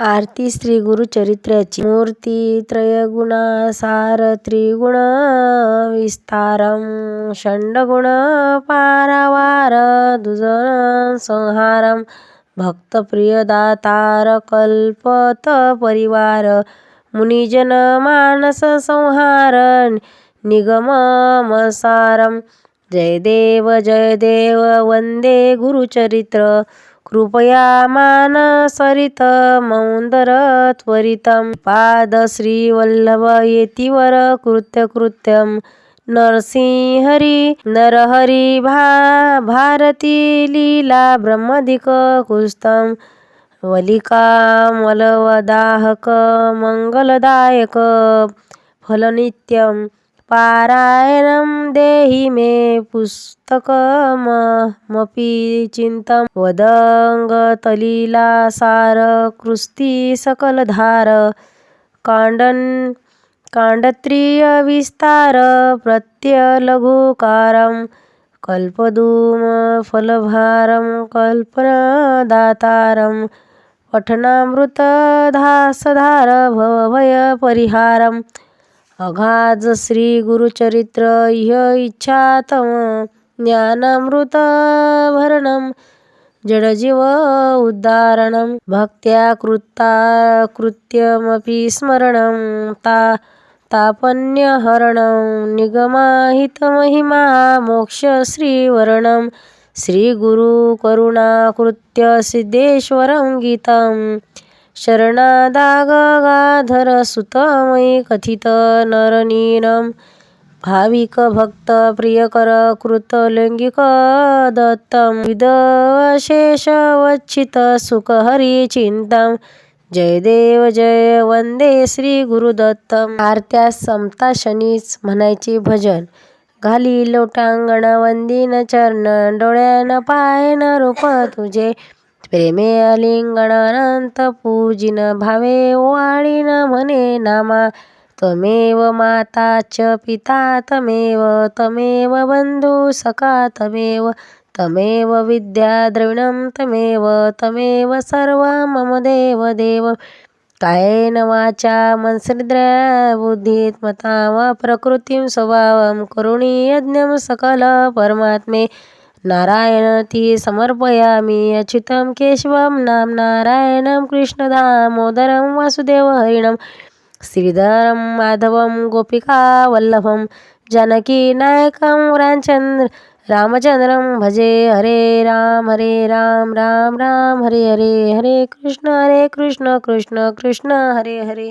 आरती श्री गुरुचरित्राची. मूर्ती त्रयगुणासार त्रिगुण विस्तारम. षण्डगुण पारावार दुजन संहारम. भक्तप्रियदातार कल्पत परिवार. मुनिजन मानस संहार निगममसारम. जय देव जय देव वंदे गुरुचरित्र. कृपया मानसरित मौंदर त्वरितम। पाद श्री येतीवर कृत्य कृत्यम। नरसिंहरी नरहरी भा भारती लीला ब्रह्मधिक कुस्तम। वलिका मलवदाहक मंगलदायक फलनित्यम। पारायणं देहि मे पुस्तकमपि चिन्तं वदङ्गतलीलासारकृस्ती सकलधार काण्डन् काण्डत्रियविस्तार प्रत्यलघुकारं कल्पदूमफलभारं कल्पनादातारं पठनामृतधासधार भवभयपरिहारम् अगाध श्री गुरुचरित्र ह्य इच्छातम ज्ञानामृतभरणं जडजीव उद्धारणं भक्त्या कृता कृत्यमपि स्मरणं ता तापन्यहरणं निगमाहितमहिमा मोक्षश्रीवर्णं श्रीगुरुकरुणाकृत्यसिद्धेश्वरं गीतं शरणादागगाधरसुतमयि कथित नरनीनं भाविकभक्तप्रियकर कृतलैङ्गिक दत्तं। विदवशेषवच्छितसुखहरिचिन्तं जय देव जय वंदे श्री गुरुदत्तम। आरत्या समता शनीच म्हणायचे भजन। घाली लोटांगण वंदीन चरण डोळ्यान पायन रूप तुझे। प्रेमे अलिंगण पूजिन भावे ओवाळीन म्हणे नामा त्वमेव माता च पिता तमेव तमेव बंधू सखा तमेव तमेव विद्या द्रविणं तमेव तमेव सर्व मम देव देव. कायेन वाचा मनसनिद्रा बुद्धीत वा प्रकृतीं स्वभावं करुणी यज्ञं सकल परमात्मे. नारायण ती समर्पयामी अच्युतं केशवं नाम नारायणं कृष्णदामोदरं वासुदेवहरिणं वासुदेव श्रीधरं माधवं गोपिका जानकीनायकं जानकी रामचन्द्रं रामचंद्र भजे हरे राम हरे राम राम राम हरे हरे हरे कृष्ण हरे कृष्ण कृष्ण कृष्ण हरे हरे